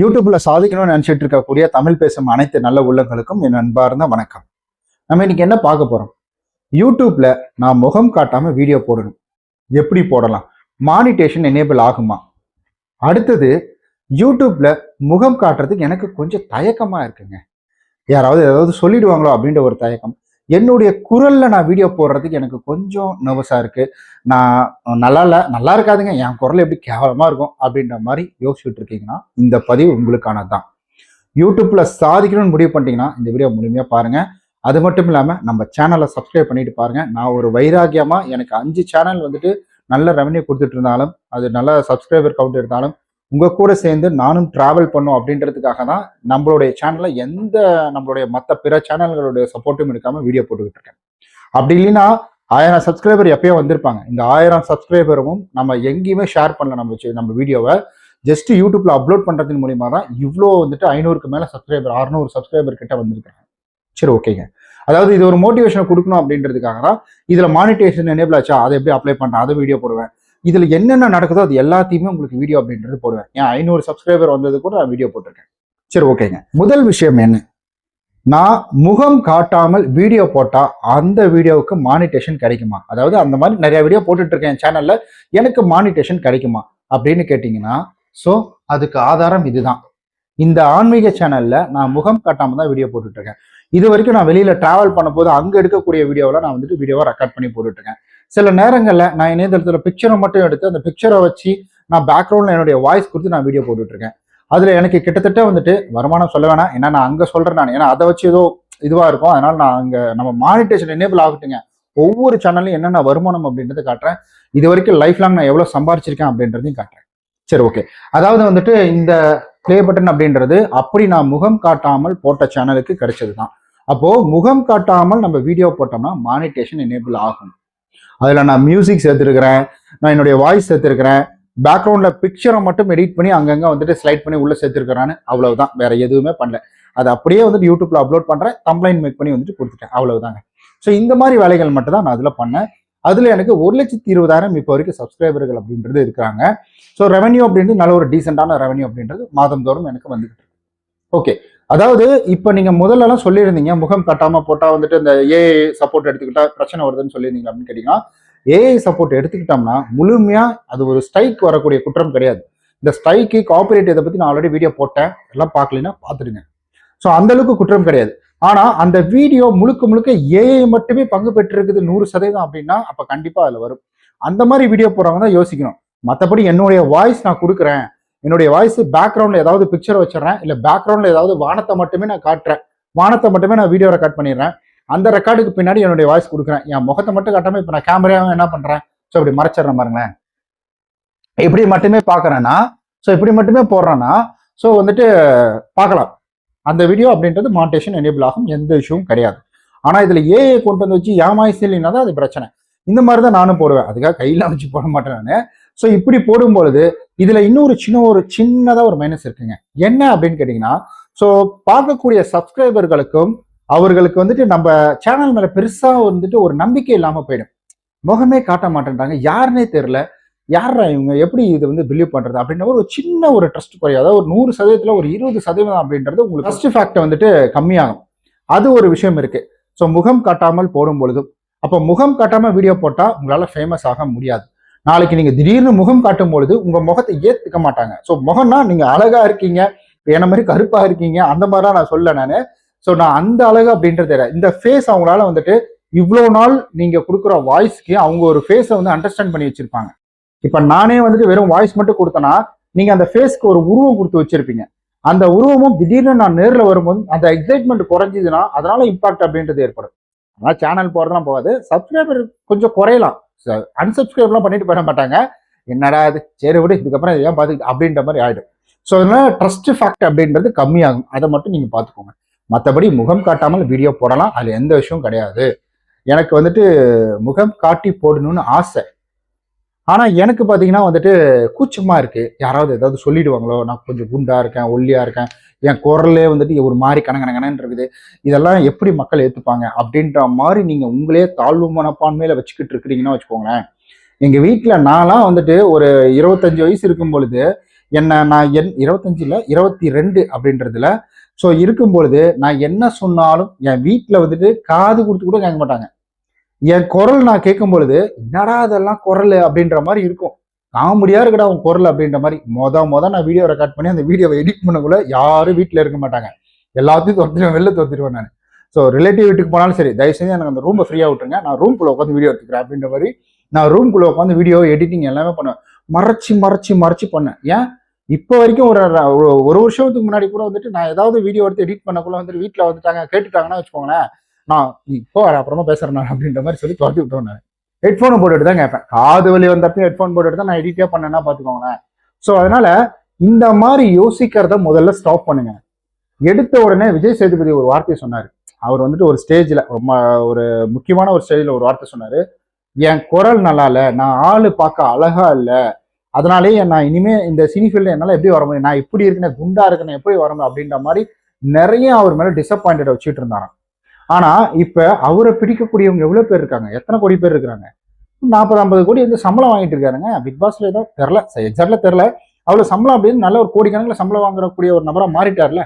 யூடியூப்ல சாதிக்கணும்னு நினைச்சிட்டு இருக்கக்கூடிய தமிழ் பேசும் அனைத்து நல்ல உள்ளங்களுக்கும் என் அன்பார்ந்த வணக்கம். நம்ம இன்னைக்கு என்ன பார்க்க போறோம்? யூடியூப்ல நான் முகம் காட்டாம வீடியோ போடணும். எப்படி போடலாம்? மானிட்டேஷன் எனேபிள் ஆகுமா? அடுத்தது யூடியூப்ல முகம் காட்டுறதுக்கு எனக்கு கொஞ்சம் தயக்கமா இருக்குங்க. யாராவது ஏதாவது சொல்லிடுவாங்களோ அப்படின்ற ஒரு தயக்கம். என்னுடைய குரலில் நான் வீடியோ போடுறதுக்கு எனக்கு கொஞ்சம் நர்வஸாக இருக்குது நான் நல்லா இல்லை நல்லா இருக்காதுங்க. என் குரல் எப்படி கேவலமாக இருக்கும் அப்படின்ற மாதிரி யோசிச்சுட்டு இருக்கீங்கன்னா இந்த பதிவு உங்களுக்கானது தான் யூடியூப்பில் சாதிக்கணும்னு முடிவு பண்ணிட்டீங்கன்னா இந்த வீடியோ முழுமையாக பாருங்கள் அது மட்டும் இல்லாமல் நம்ம சேனலை சப்ஸ்கிரைப் பண்ணிட்டு பாருங்கள் நான் ஒரு வைராகியமாக எனக்கு அஞ்சு சேனல் வந்துட்டு நல்ல ரெவன்யூ கொடுத்துட்டு இருந்தாலும் அது நல்ல சப்ஸ்கிரைபர் கவுண்ட் இருந்தாலும் உங்கள் கூட சேர்ந்து நானும் ட்ராவல் பண்ணும் அப்படின்றதுக்காக தான் நம்மளுடைய சேனலில் எந்த நம்மளுடைய மற்ற பிற சேனல்களுடைய சப்போர்ட்டும் எடுக்காமல் வீடியோ போட்டுக்கிட்டு இருக்கேன். அப்படி இல்லைன்னா ஆயிரம் சப்ஸ்கிரைபர் எப்பயோ வந்திருப்பாங்க. இந்த ஆயிரம் சப்ஸ்கிரைபரும் நம்ம எங்கேயுமே ஷேர் பண்ணல நம்ம நம்ம வீடியோவை ஜஸ்ட் யூடியூப்ல அப்லோட் பண்றதன் மூலியமா தான் இவ்வளோ வந்துட்டு ஐநூறுக்கு மேல சப்ஸ்கிரைபர் அறுநூறு சப்ஸ்கிரைபர் கிட்ட வந்திருக்காங்க சரி ஓகேங்க அதாவது இது ஒரு மோட்டிவேஷனை கொடுக்கணும் அப்படின்றதுக்காக தான் இதுல மானிட்டேஷன் எனேபிள் ஆச்சா? அதை எப்படி அப்ளை பண்றேன் அதை வீடியோ போடுவேன். இதில் என்னென்ன நடக்குதோ அது எல்லாத்தையுமே உங்களுக்கு வீடியோ அப்படின்றது போடுவேன். ஏன் ஐநூறு சப்ஸ்கிரைபர் வந்தது கூட நான் வீடியோ போட்டிருக்கேன். சரி ஓகேங்க. முதல் விஷயம் என்ன? நான் முகம் காட்டாமல் வீடியோ போட்டால் அந்த வீடியோவுக்கு மானிட்டேஷன் கிடைக்குமா? அதாவது அந்த மாதிரி நிறைய வீடியோ போட்டுட்டு இருக்கேன் சேனலில் எனக்கு மானிட்டேஷன் கிடைக்குமா? அப்படின்னு கேட்டிங்கன்னா ஸோ அதுக்கு ஆதாரம் இதுதான். இந்த ஆன்மீக சேனலில் நான் முகம் காட்டாமல் தான் வீடியோ போட்டுட்ருக்கேன் இது வரைக்கும் நான் வெளியில் ட்ராவல் பண்ணும்போது அங்கே எடுக்கக்கூடிய வீடியோவில் நான் வந்துட்டு வீடியோவை ரெக்கார்ட் பண்ணி போட்டுட்ருக்கேன் சில நேரங்களில் நான் இணையதளத்தில் பிக்சரை மட்டும் எடுத்து அந்த பிக்சரை வச்சு நான் பேக்ரவுண்டில் என்னுடைய வாய்ஸ் கொடுத்து நான் வீடியோ போட்டுட்ருக்கேன். அதில் எனக்கு கிட்டத்தட்ட வந்துட்டு வருமானம் சொல்ல வேணாம். ஏன்னா நான் அங்கே சொல்கிறேன் நான். ஏன்னா அதை வச்சு ஏதோ இதுவாக இருக்கும். அதனால் நான் அங்கே நம்ம மானிட்டேஷன் எனேபிள் ஆகட்டுங்க. ஒவ்வொரு சேனல்லையும் என்னென்ன வருமானம் அப்படின்றத காட்டுறேன். இது வரைக்கும் லைஃப் லாங் நான் எவ்வளோ சம்பாரிச்சிருக்கேன் அப்படின்றதையும் காட்டுறேன். சரி ஓகே அதாவது வந்துட்டு இந்த ப்ளே பட்டன் அப்படின்றது அப்படி நான் முகம் காட்டாமல் போட்ட சேனலுக்கு கிடைச்சது தான் அப்போது முகம் காட்டாமல் நம்ம வீடியோ போட்டோம்னா மானிட்டேஷன் எனேபிள் ஆகும். அதில் நான் மியூசிக் சேர்த்துருக்கிறேன் நான் என்னுடைய வாய்ஸ் சேர்த்துருக்கிறேன். பேக்ரவுண்டில் பிக்சரை மட்டும் எடிட் பண்ணி அங்கங்கே வந்துட்டு ஸ்லைட் பண்ணி உள்ளே சேர்த்துருக்கிறான்னு அவ்வளவுதான். வேற எதுவுமே பண்ணல. அது அப்படியே வந்துட்டு யூடியூப்ல அப்லோட் பண்ணுறேன் தம்ப்ளைன் மேக் பண்ணி வந்துட்டு கொடுத்துட்டேன். அவ்வளவுதாங்க. ஸோ இந்த மாதிரி வேலைகள் மட்டும் தான் நான் அதில் பண்ணேன். அதில் எனக்கு ஒரு லட்சத்தி இருபதாயிரம் இப்போ வரைக்கும் சப்ஸ்கிரைபர்கள் அப்படின்றது இருக்கிறாங்க. ஸோ ரெவன்யூ அப்படின்றது நல்ல ஒரு டீசெண்டான ரெவன்யூ அப்படின்றது மாதந்தோறும் எனக்கு வந்துகிட்டு ஓகே அதாவது இப்போ நீங்க முதல்லலாம் சொல்லியிருந்தீங்க முகம் கட்டாம போட்டா வந்துட்டு இந்த ஏஐ சப்போர்ட் எடுத்துக்கிட்டா பிரச்சனை வருதுன்னு சொல்லியிருந்தீங்க அப்படின்னு கேட்டீங்கன்னா ஏஐ சப்போர்ட் எடுத்துக்கிட்டோம்னா முழுமையா அது ஒரு ஸ்ட்ரைக் வரக்கூடிய குற்றம் கிடையாது. இந்த ஸ்ட்ரைக்கு காப்பரேட் இதை பத்தி நான் ஆல்ரெடி வீடியோ போட்டேன். எல்லாம் பார்க்கலைன்னா பார்த்துடுங்க. ஸோ அந்த அளவுக்கு குற்றம் கிடையாது. ஆனா அந்த வீடியோ முழுக்க முழுக்க ஏஐ மட்டுமே பங்கு பெற்றிருக்குது நூறு சதவீதம் அப்படின்னா அப்ப கண்டிப்பா அதுல வரும். அந்த மாதிரி வீடியோ போறவங்க தான் யோசிக்கணும். மற்றபடி என்னுடைய வாய்ஸ் நான் கொடுக்குறேன். என்னுடைய வாய்ஸ் பேக்ரவுண்ட்ல ஏதாவது பிக்சர் வச்சிடறேன். இல்லை பேக்ரவுண்ட்ல ஏதாவது வானத்தை மட்டுமே நான் காட்டுறேன். வானத்தை மட்டுமே நான் வீடியோ ரெக்கார்ட் பண்ணிடுறேன். அந்த ரெக்கார்டுக்கு பின்னாடி என்னுடைய வாய்ஸ் கொடுக்குறேன். என் முகத்தை மட்டும் காட்டாம இப்போ நான் கேமராவும் என்ன பண்ணுறேன் ஸோ இப்படி மறைச்சிடுறேன் பாருங்களேன். இப்படி மட்டுமே பார்க்குறேன்னா ஸோ இப்படி மட்டுமே போடுறேன்னா ஸோ வந்துட்டு பார்க்கலாம். அந்த வீடியோ அப்படின்றது மானிட்டேஷன் எனேபிள் ஆகும். எந்த இஷ்யூவும் கிடையாது. ஆனால் இதில் ஏஐ கொண்டு வந்து வச்சு ஏமாய்சில்னா தான் அது பிரச்சனை. இந்த மாதிரி தான் நானும் போடுவேன். அதுக்காக கையில் வச்சு போட மாட்டேன் நான். ஸோ இப்படி போடும்பொழுது இதுல இன்னொரு சின்ன ஒரு சின்னதா ஒரு மைனஸ் இருக்குங்க. என்ன அப்படின்னு கேட்டீங்கன்னா ஸோ பார்க்கக்கூடிய சப்ஸ்கிரைபர்களுக்கும் அவர்களுக்கு வந்துட்டு நம்ம சேனல் மேல பெருசா வந்துட்டு ஒரு நம்பிக்கை இல்லாம போயிடும். முகமே காட்ட மாட்டேன்றாங்க. யாருன்னே தெரியல. யாரா இவங்க? எப்படி இது வந்து பிலீவ் பண்றது? அப்படின்ற ஒரு சின்ன ஒரு ட்ரஸ்ட் குறையும். அதாவது ஒரு நூறு சதவீதத்துல ஒரு இருபது சதவீதம் அப்படின்றது உங்களுக்கு ட்ரஸ்ட் ஃபேக்ட் வந்துட்டு கம்மியாகும். அது ஒரு விஷயம் இருக்கு. ஸோ முகம் காட்டாமல் போடும் பொழுதும் அப்போ முகம் காட்டாமல் வீடியோ போட்டால் உங்களால் ஃபேமஸ் ஆக முடியாது. நாளைக்கு நீங்க திடீர்னு முகம் காட்டும் பொழுது உங்க முகத்தை ஏத்துக்க மாட்டாங்க. ஸோ முகம்னா நீங்க அழகா இருக்கீங்க என்ன மாதிரி கருப்பா இருக்கீங்க அந்த மாதிரிலாம் நான் சொல்ல நான். ஸோ நான் அந்த அழகு அப்படின்றது இந்த ஃபேஸ் அவங்களால வந்துட்டு இவ்வளோ நாள் நீங்க கொடுக்குற வாய்ஸ்க்கு அவங்க ஒரு ஃபேஸை வந்து அண்டர்ஸ்டாண்ட் பண்ணி வச்சிருப்பாங்க. இப்போ நானே வந்துட்டு வெறும் வாய்ஸ் மட்டும் கொடுத்தேன்னா நீங்க அந்த ஃபேஸ்க்கு ஒரு உருவம் கொடுத்து வச்சிருப்பீங்க. அந்த உருவமும் திடீர்னு நான் நேரில் வரும்போது அந்த எக்ஸைட்மெண்ட் குறைஞ்சிதுன்னா அதனால இம்பாக்ட் அப்படின்றது ஏற்படும். ஆனால் சேனல் போறதெல்லாம் போகாது. சப்ஸ்கிரைபர் கொஞ்சம் குறையலாம். அன்சப்ஸ்கிரைப்லாம் பண்ணிட்டு போயிட மாட்டாங்க. என்னடா அது சரி விடு இதுக்கப்புறம் ஏன் பார்த்துக்கிட்டு அப்படின்ற மாதிரி ஆயிடும். ஸோ அதனால ட்ரஸ்ட் ஃபேக்ட் அப்படின்றது கம்மியாகும். அதை மட்டும் நீங்கள் பார்த்துக்கோங்க. மற்றபடி முகம் காட்டாமல் வீடியோ போடலாம். அதில் எந்த விஷயமும் கிடையாது. எனக்கு வந்துட்டு முகம் காட்டி போடணும்னு ஆசை. ஆனால் எனக்கு பார்த்தீங்கன்னா வந்துட்டு கூச்சமாக இருக்குது யாராவது ஏதாவது சொல்லிடுவாங்களோ நான் கொஞ்சம் குண்டாக இருக்கேன் ஒல்லியாக இருக்கேன். என் குரல்லே வந்துட்டு ஒரு மாதிரி கணக்கணக்கணன்னு இருக்குது இதெல்லாம் எப்படி மக்கள் ஏற்றுப்பாங்க அப்படின்ற மாதிரி நீங்கள் உங்களே தாழ்வு மனப்பான்மையில் வச்சுக்கிட்டு இருக்கிறீங்கன்னா வச்சுக்கோங்களேன். எங்கள் வீட்டில் நான்லாம் வந்துட்டு ஒரு இருபத்தஞ்சு வயசு இருக்கும் பொழுது என்ன நான் என் இருபத்தஞ்சில் இருபத்தி ரெண்டு அப்படின்றதுல ஸோ இருக்கும் பொழுது நான் என்ன சொன்னாலும் என் வீட்டில் வந்துட்டு காது கொடுத்து கூட கேட்க மாட்டாங்க. என் குரல் நான் கேட்கும் பொழுது என்னடா அதெல்லாம் குரல்? அப்படின்ற மாதிரி இருக்கும். காமெடியா இருக்கடா அவன் குரல் அப்படின்ற மாதிரி. மொத மொதல் நான் வீடியோ ரெக்கார்ட் பண்ணி அந்த வீடியோவை எடிட் பண்ணக்குள்ள யாரும் வீட்டில் இருக்க மாட்டாங்க. எல்லாத்தையும் துரத்திடுவேன் வெளில துரத்திடுவேன் நான். ஸோ ரிலேட்டிவ் வீட்டுக்கு போனாலும் சரி தயவு செஞ்சு எனக்கு அந்த ரூமை ஃப்ரீயாக விட்டுருங்க. நான் ரூம்குள்ளே உட்காந்து வீடியோ எடுத்துக்கிறேன் அப்படின்ற மாதிரி. நான் ரூம்குள்ளே உட்காந்து வீடியோ எடிட்டிங் எல்லாமே பண்ணுவேன். மறைச்சி மறைச்சி மறைச்சி பண்ணேன் ஏன்? இப்போ வரைக்கும் ஒரு ஒரு- ஒரு வருஷத்துக்கு முன்னாடி கூட வந்துட்டு நான் ஏதாவது வீடியோ எடுத்து எடிட் பண்ணக்குள்ள வந்துட்டு வீட்டில் வந்துட்டாங்க கேட்டுட்டாங்கன்னா வச்சுக்கோங்களேன் நான் நீ இப்போ வர அப்புறமா பேசுறேன் நான் அப்படின்ற மாதிரி சொல்லி துரத்தி விட்டுருவேன் நான். ஹெட்ஃபோனை போட்டுட்டு தான் கேட்பேன். காது வலி வந்தப்ப ஹெட்ஃபோன் போட்டுட்டு தான் நான் எடிட்டே பண்ணேன்னா பார்த்துக்கோங்களேன். ஸோ அதனால இந்த மாதிரி யோசிக்கிறத முதல்ல ஸ்டாப் பண்ணுங்க. எடுத்த உடனே விஜய் சேதுபதி ஒரு வார்த்தையை சொன்னார். அவர் வந்துட்டு ஒரு ஸ்டேஜில் ரொம்ப ஒரு முக்கியமான ஒரு ஸ்டேஜில் ஒரு வார்த்தை சொன்னார். என் குரல் நல்லா இல்லை நான் ஆள் பார்க்க அழகா இல்லை. அதனாலேயே நான் இனிமே இந்த சினி ஃபீல்டு என்னால் எப்படி வர முடியும்? நான் இப்படி இருக்கேன் குண்டா இருக்கேன் எப்படி வர முடியும்? அப்படின்ற மாதிரி நிறைய அவர் மேலே டிசப்பாயிண்டட் வச்சுட்டு இருந்தாராம். ஆனா இப்ப அவரை பிடிக்கக்கூடியவங்க எவ்வளவு பேர் இருக்காங்க? எத்தனை கோடி பேர் இருக்காங்க நாற்பது ஐம்பது கோடி வந்து சம்பளம் வாங்கிட்டு இருக்காருங்க. பிக் பாஸ்ல ஏதோ தெரில. எக்ஸாக்ட்ல தெரில. அவ்வளவு சம்பளம் அப்படின்னு நல்ல ஒரு கோடிக்கணக்கில் சம்பளம் வாங்குறக்கூடிய ஒரு நபரா மாறிட்டார்ல?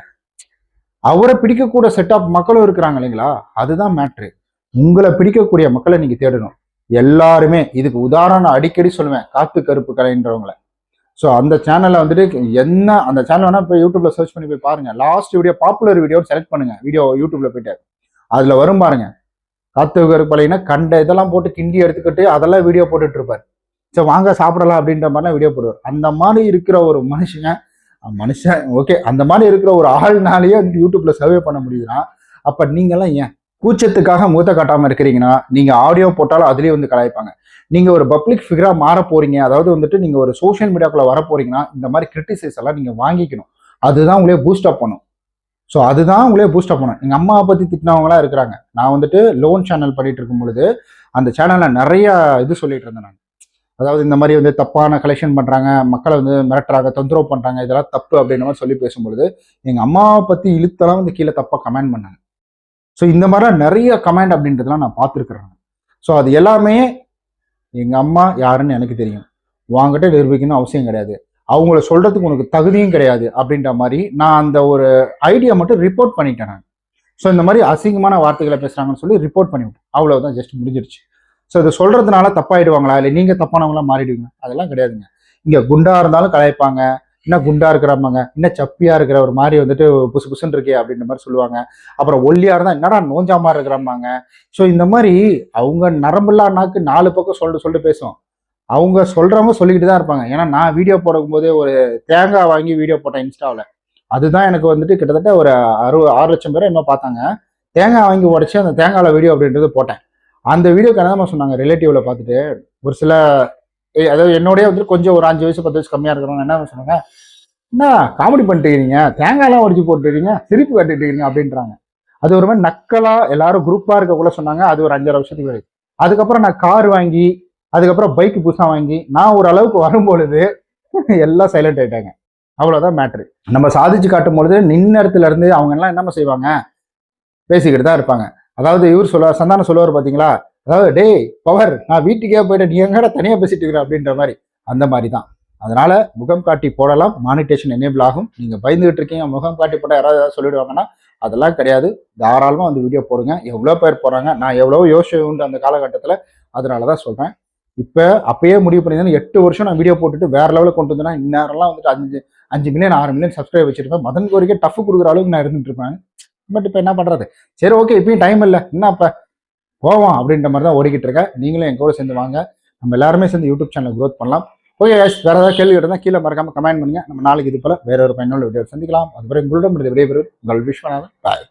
அவரை பிடிக்கக்கூடிய செட் ஆஃப் மக்களும் இருக்கிறாங்க இல்லைங்களா? அதுதான் மேட்ரு உங்களை பிடிக்கக்கூடிய மக்களை நீங்க தேடணும். எல்லாருமே இதுக்கு உதாரணம் அடிக்கடி சொல்லுவேன். காத்து கருப்பு கலைன்றவங்கள. ஸோ அந்த சேனல்ல வந்துட்டு என்ன அந்த சேனல் வேணா இப்போ யூடியூப்ல சர்ச் பண்ணி போய் பாருங்க. Last video popular video select பண்ணுங்க. வீடியோ யூடியூப்ல போயிட்டு. அதுல வரும் பாருங்க. காத்து கருப்பலைனா கண்ட இதெல்லாம் போட்டு கிண்டி எடுத்துக்கிட்டு அதெல்லாம் வீடியோ போட்டுட்டு இருப்பார் சரி வாங்க சாப்பிடலாம் அப்படின்ற மாதிரிலாம் வீடியோ போடுவார். அந்த மாதிரி இருக்கிற ஒரு மனுஷங்க மனுஷன் ஓகே அந்த மாதிரி இருக்கிற ஒரு ஆள்னாலேயே வந்து யூடியூப்ல சர்வே பண்ண முடியுதுன்னா அப்ப நீங்கெல்லாம் ஏன் கூச்சத்துக்காக மூத்த காட்டாம இருக்கிறீங்கன்னா நீங்க ஆடியோ போட்டாலும் அதுலயே வந்து கலாய்ப்பாங்க. நீங்க ஒரு பப்ளிக் ஃபிகரா மாற போறீங்க அதாவது வந்துட்டு நீங்க ஒரு சோஷியல் மீடியாக்குள்ள வர போறீங்கன்னா இந்த மாதிரி கிரிட்டிசைஸ் எல்லாம் நீங்க வாங்கிக்கணும். அதுதான் உங்களே பூஸ்ட் அப் பண்ணும். ஸோ அதுதான் உங்களே பூஸ்ட் அப் பண்ணும் எங்கள் அம்மாவை பற்றி திட்டினவங்களா இருக்கிறாங்க. நான் வந்துட்டு லோன் சேனல் பண்ணிட்டு இருக்கும் பொழுது அந்த சேனலில் நிறைய இது சொல்லிட்டு இருந்தேன் நான். அதாவது இந்த மாதிரி வந்து தப்பான கலெக்ஷன் பண்ணுறாங்க மக்களை வந்து மிரட்டுறாங்க தொந்தரவு பண்ணுறாங்க இதெல்லாம் தப்பு அப்படின்ற மாதிரி சொல்லி பேசும்பொழுது எங்கள் அம்மாவை பற்றி இழுத்தெல்லாம் வந்து கீழே தப்பாக கமெண்ட் பண்ணாங்க. ஸோ இந்த மாதிரிலாம் நிறைய கமெண்ட் அப்படின்றதெல்லாம் நான் பார்த்துருக்குறேன் ஸோ அது எல்லாமே எங்கள் அம்மா யாருன்னு எனக்கு தெரியும். வாங்கிட்ட நிரூபிக்கணும் அவசியம் கிடையாது. அவங்கள சொல்றதுக்கு உனக்கு தகுதியும் கிடையாது அப்படின்ற மாதிரி நான் அந்த ஒரு ஐடியா மட்டும் ரிப்போர்ட் பண்ணிட்டேன் நான். ஸோ இந்த மாதிரி அசிங்கமான வார்த்தைகளை பேசுறாங்கன்னு சொல்லி ரிப்போர்ட் பண்ணிவிட்டேன் அவ்வளவுதான் ஜஸ்ட் முடிஞ்சிருச்சு. ஸோ இதை சொல்றதுனால தப்பாயிடுவாங்களா? இல்லை நீங்க தப்பானவங்களா மாறிடுவீங்க? அதெல்லாம் கிடையாதுங்க. இங்க குண்டா இருந்தாலும் கலாய்ப்பாங்க. இன்னும் குண்டா இருக்கிறவங்க இன்னும் சப்பியா இருக்கிற ஒரு மாதிரி வந்துட்டு புசு புசுன்னு இருக்கே அப்படின்ற மாதிரி சொல்லுவாங்க. அப்புறம் ஒல்லியா இருந்தா என்னடா நோஞ்சா மாதிரி ஸோ இந்த மாதிரி அவங்க நரம்புல்லா நாக்கு நாலு பக்கம் சொல்லிட்டு சொல்லிட்டு பேசுவோம் அவங்க சொல்கிறவங்க சொல்லிக்கிட்டு தான் இருப்பாங்க. ஏன்னா நான் வீடியோ போடும்போதே ஒரு தேங்காய் வாங்கி வீடியோ போட்டேன் இன்ஸ்டாவில். அதுதான் எனக்கு வந்துட்டு கிட்டத்தட்ட ஒரு அறு ஆறு லட்சம் பேரை என்ன பார்த்தாங்க. தேங்காய் வாங்கி உடச்சி அந்த தேங்காயில் வீடியோ அப்படின்றது போட்டேன். அந்த வீடியோ கனதமாக சொன்னாங்க ரிலேட்டிவில் பார்த்துட்டு ஒரு சில அதாவது என்னோடய வந்துட்டு கொஞ்சம் ஒரு அஞ்சு வயசு பத்து வயசு கம்மியாக இருக்கிறவங்க என்ன சொன்னாங்க என்ன காமெடி பண்ணிட்டு இருக்கீங்க. தேங்காய்லாம் உடச்சி போட்டுருக்கீங்க சிரிப்பு கட்டிட்டு இருக்கீங்க. அப்படின்றாங்க. அது ஒரு மாதிரி நக்கலாக எல்லாரும் குரூப்பாக இருக்கக்குள்ள சொன்னாங்க. அது ஒரு அஞ்சரை வருஷத்துக்கு வரை அதுக்கப்புறம் நான் கார் வாங்கி அதுக்கப்புறம் பைக் புதுசாக வாங்கி நான் ஒரு அளவுக்கு வரும்பொழுது எல்லாம் சைலண்ட் ஆயிட்டாங்க. அவ்வளோதான் மேட்ரு நம்ம சாதிச்சு காட்டும் பொழுது நின்ன இடத்துல இருந்து அவங்க எல்லாம் என்னம்மா செய்வாங்க? பேசிக்கிட்டு தான் இருப்பாங்க. அதாவது இவர் சொல்ல சந்தானம் சொல்லுவார் பார்த்தீங்களா அதாவது டேய் பவர் நான் வீட்டுக்கே போயிட்டு நீ எங்கடா தனியாக பேசிட்டு இருக்கிற? அப்படின்ற மாதிரி. அந்த மாதிரி தான் அதனால முகம் காட்டி போடலாம். மானிட்டேஷன் எனேபிள் ஆகும். நீங்கள் பயந்துகிட்டு இருக்கீங்க முகம் காட்டி போட்டால் யாராவது ஏதாவது சொல்லிடுவாங்கன்னா அதெல்லாம் கிடையாது. தாராளமாக வந்து வீடியோ போடுங்க. எவ்வளோ பேர் போகிறாங்க நான் எவ்வளோ யோசிச்சு உண்டு அந்த காலகட்டத்தில். அதனால தான் சொல்கிறேன் இப்போ அப்பயே முடிவு பண்ணியிருந்தேன் எட்டு வருஷம் நான் வீடியோ போட்டுட்டு வேற லெவலில் கொண்டு வந்தேன்னா இந்நேரம்லாம் வந்துட்டு அஞ்சு அஞ்சு மில்லியன் ஆறு மில்லியன் சப்ஸ்கிரைப் வச்சிருப்பேன். மதன் கோரிக்கை டஃப் கொடுக்குற அளவுக்கு நான் இருந்துட்டு இருப்பேன். பட் இப்போ என்ன பண்ணுறது சரி ஓகே இப்பயும் டைம் இல்லை. என்ன அப்ப? போவோம் அப்படின்ற மாதிரி தான் ஓடிக்கிட்டு இருக்கேன். நீங்களும் என் கூட சேர்ந்து வாங்க. நம்ம எல்லாருமே சேர்ந்து யூடியூப் சேனல் க்ரோத் பண்ணலாம். ஓகே guys, வேறு ஏதாவது கேள்வி இருந்தால் கீழே மறக்காம கமெண்ட் பண்ணுங்கள் நம்ம நாளைக்கு இது போல் வேற ஒரு பயனுள்ள வீடியோ சந்திக்கலாம். அதுவரை உங்களிடம் விடைபெறுவது உங்கள் விஸ்வநாதன். பாய்